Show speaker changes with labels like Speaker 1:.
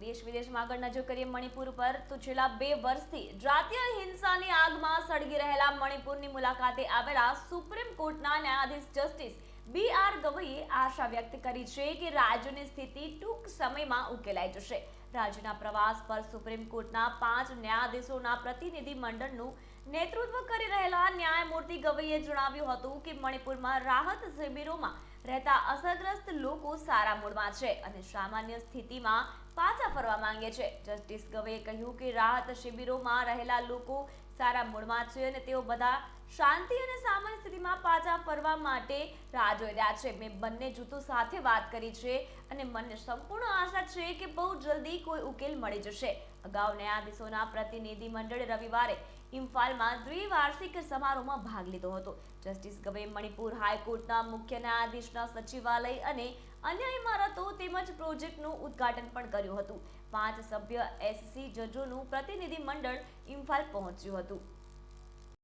Speaker 1: દેશ વિદેશમાં આગળ નજર કરીએ મણિપુર પર, તો છેલ્લા બે વર્ષથી જાતીય હિંસાની આગમાં સળગી રહેલા મણિપુરની મુલાકાતે આવેલા સુપ્રીમ કોર્ટના ન્યાયાધીશ જસ્ટિસ બી આર ગવઈએ આશા વ્યક્ત કરી છે કે રાજ્યની સ્થિતિ ટૂંક સમયમાં ઉકેલાઈ જશે. રાજ્યના પ્રવાસ પર સુપ્રીમ કોર્ટના પાંચ ન્યાયાધીશોના પ્રતિનિધિ મંડળનું નેતૃત્વ કરી રહેલા ન્યાયમૂર્તિ ગવઈએ જણાવ્યું હતું કે મણિપુરમાં રાહત શિબિરોમાં રહેતા અસરગ્રસ્ત લોકો સારા મૂડમાં છે અને સામાન્ય સ્થિતિમાં પાછા ફરવા માંગે છે. જસ્ટિસ ગવઈએ કહ્યું કે રાહત શિબિરોમાં રહેલા લોકો સારા મૂડમાં છે અને તેઓ બધા શાંતિ અને સામાન્ય સ્થિતિમાં પાછા ફરવા માટે રાહ જોઈ રહ્યા છે. મેં બંને જૂથો સાથે વાત કરી છે અને મને સંપૂર્ણ આશા છે કે બહુ જલ્દી કોઈ ઉકેલ મળી જશે. અગાઉ ન્યાયાધીશોના પ્રતિનિધિ મંડળે રવિવારે ઇમ્ફાલમાં દ્વિવાર્ષિક સમારોહમાં ભાગ લીધો હતો. જસ્ટિસ ગવે મણિપુર હાઈકોર્ટના મુખ્ય ન્યાયાધીશના સચિવાલય અને અન્ય ઇમારતો તેમજ પ્રોજેક્ટનું ઉદ્ઘાટન પણ કર્યું હતું. પાંચ સભ્ય એસસી જજોનું પ્રતિનિધિ મંડળ ઇમ્ફાલ પહોંચ્યું હતું.